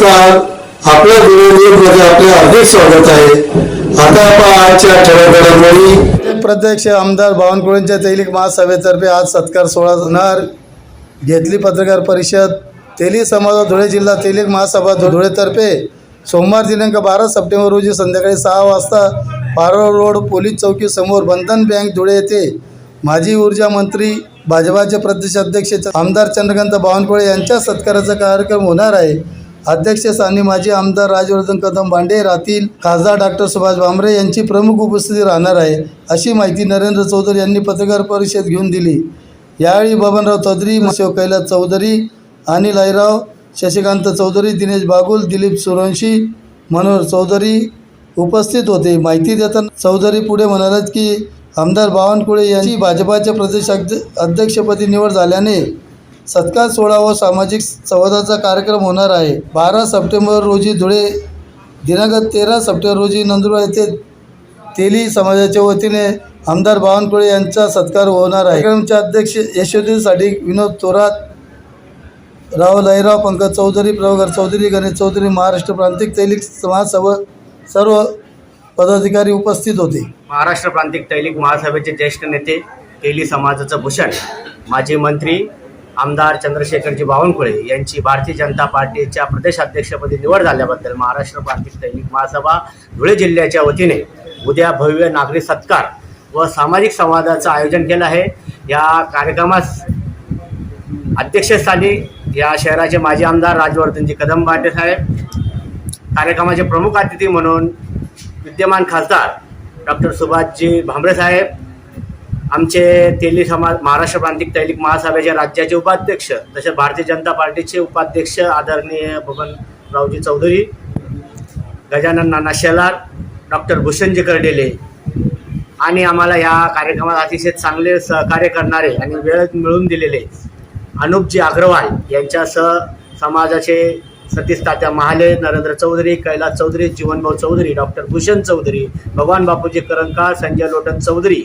नमस्कार. आपल्या मध्ये आपले हार्दिक स्वागत आहे. आता आपण आजच्या ठळक घडामोडी प्रत्यक्ष आमदार बावनकुळेंच्या तैलिक महासभेतर्फे आज सत्कार सोहळा होणार. घेतली पत्रकार परिषद तेली समाज धुळे जिल्हा तेलिक महासभा धुळेतर्फे सोमवार दिनांक बारा सप्टेंबर रोजी संध्याकाळी सहा वाजता पारोळ रोड पोलीस चौकी समोर बंधन बँक धुळे येथे माजी ऊर्जा मंत्री भाजपाचे प्रदेश अध्यक्ष आमदार चंद्रकांत बावनकुळे यांच्या सत्काराचा कार्यक्रम होणार आहे. अध्यक्षस्थानी माजी आमदार राजवर्धन कदम भांडे राहतील खासदार डॉक्टर सुभाष भामरे यांची प्रमुख उपस्थिती राहणार आहे अशी माहिती नरेंद्र चौधरी यांनी पत्रकार परिषद घेऊन दिली. यावेळी बबनराव चौधरी शिव कैलास चौधरी अनिल अहिराव शशिकांत चौधरी दिनेश बागुल दिलीप सुरवंशी मनोहर चौधरी उपस्थित होते. माहिती देताना चौधरी पुढे म्हणालात की आमदार बावनकुळे यांची भाजपाच्या प्रदेश अध्यक्षपदी निवड झाल्याने सत्कार सोहळा व सामाजिक संवादाचा कार्यक्रम होणार आहे. बारा सप्टेंबर रोजी धुळे दिनांक तेरा सप्टेंबर रोजी नंदुरबार येथे तेली समाजाच्या वतीने आमदार बावनकुळे यांचा सत्कार होणार आहे. कार्यक्रमाचे अध्यक्ष यशोदीसाठी विनोद थोरात राव लयराव पंकज चौधरी प्रभाकर चौधरी गणेश चौधरी महाराष्ट्र प्रांतिक तैलिक महासभा सर्व पदाधिकारी उपस्थित होते. महाराष्ट्र प्रांतिक तैलिक महासभेचे ज्येष्ठ नेते तेली समाजाचं भूषण माजी मंत्री आमदार चंद्रशेखरजी बावनकुळे यांची भारतीय जनता पार्टीच्या प्रदेशाध्यक्षपदी निवड झाल्याबद्दल महाराष्ट्र प्रांतिक दैनिक महासभा धुळे जिल्ह्याच्या वतीने उद्या भव्य नागरी सत्कार व सामाजिक संवादाचं आयोजन केलं आहे. या कार्यक्रमास अध्यक्षस्थानी या शहराचे माजी आमदार राजवर्धनजी कदम बाटे साहेब कार्यक्रमाचे प्रमुख अतिथी म्हणून विद्यमान खासदार डॉक्टर सुभाषजी भांबरे साहेब आमचे तेली समाज महाराष्ट्र प्रांतिक तैलिक महासभेचे राज्याचे उपाध्यक्ष तसेच भारतीय जनता पार्टीचे उपाध्यक्ष आदरणीय बबनरावजी चौधरी गजानन नाना शेलार डॉक्टर भूषणजी कर्डेले आणि आम्हाला या कार्यक्रमात अतिशय चांगले सहकार्य करणारे आणि वेळ मिळवून दिलेले अनुपजी अग्रवाल यांच्यासह समाजाचे सतीश तात्या महाले नरेंद्र चौधरी कैलास चौधरी जीवनभाऊ चौधरी डॉक्टर भूषण चौधरी भगवान बापूजी करंका संजय लोटन चौधरी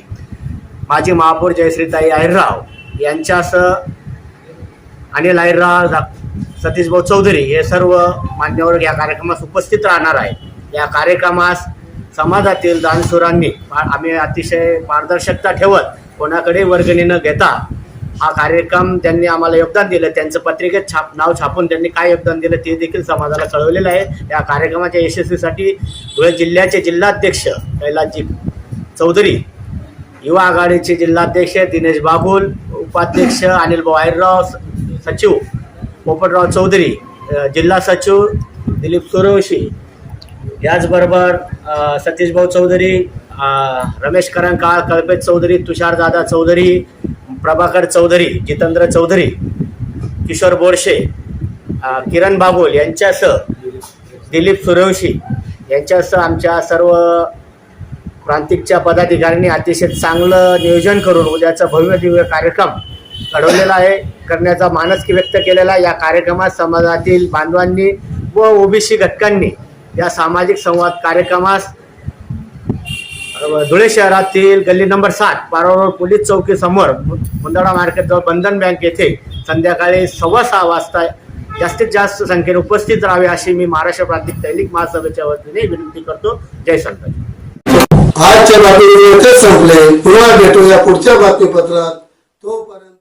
माजी महापौर जयश्रीताई अहिरराव यांच्यासह अनिल अहिरराव सतीशभाऊ चौधरी हे सर्व मान्यवर या कार्यक्रमास उपस्थित राहणार आहे या कार्यक्रमास समाजातील दानशूरांनी आम्ही अतिशय पारदर्शकता ठेवत कोणाकडे वर्गणी न घेता हा कार्यक्रम त्यांनी आम्हाला योगदान दिलं. त्यांचं पत्रिकेत छाप नाव छापून त्यांनी काय योगदान दिलं ते देखील समाजाला कळवलेलं आहे. या कार्यक्रमाच्या यशस्वीसाठी धुळे जिल्ह्याचे जिल्हाध्यक्ष कैलासजी चौधरी युवा आघाडीचे जिल्हाध्यक्ष दिनेश बाबुल उपाध्यक्ष अनिल भाऊ सचिव पोपटराव चौधरी जिल्हा सचिव दिलीप सूर्यवंशी याचबरोबर सतीशभाऊ चौधरी रमेश करंकाळ कल्पेश चौधरी तुषार दादा चौधरी प्रभाकर चौधरी जितेंद्र चौधरी किशोर बोरशे किरण बाबुल यांच्यासह दिलीप सूर्यवंशी यांच्यासह आमच्या सर्व प्रांतिकच्या पदाधिकाऱ्यांनी अतिशय चांगलं नियोजन करून उद्याचा भव्य दिव्य कार्यक्रम घडवलेला आहे करण्याचा मानस व्यक्त केलेला आहे. या कार्यक्रमात समाजातील बांधवांनी व ओबीसी घटकांनी या सामाजिक संवाद कार्यक्रमास धुळे शहरातील गल्ली नंबर सात पारोड पोलीस चौकीसमोर मुंदडा मार्केटजवळ बंधन बँक येथे संध्याकाळी सव्वा सहा वाजता जास्तीत जास्त संख्येने उपस्थित राहावे अशी मी महाराष्ट्र प्रांतिक दैनिक महासभेच्या वतीने विनंती करतो जय संत आजच्या बातमी संपले. पुन्हा भेटूया पुढच्या बातमीपत्रात. तोपर्यंत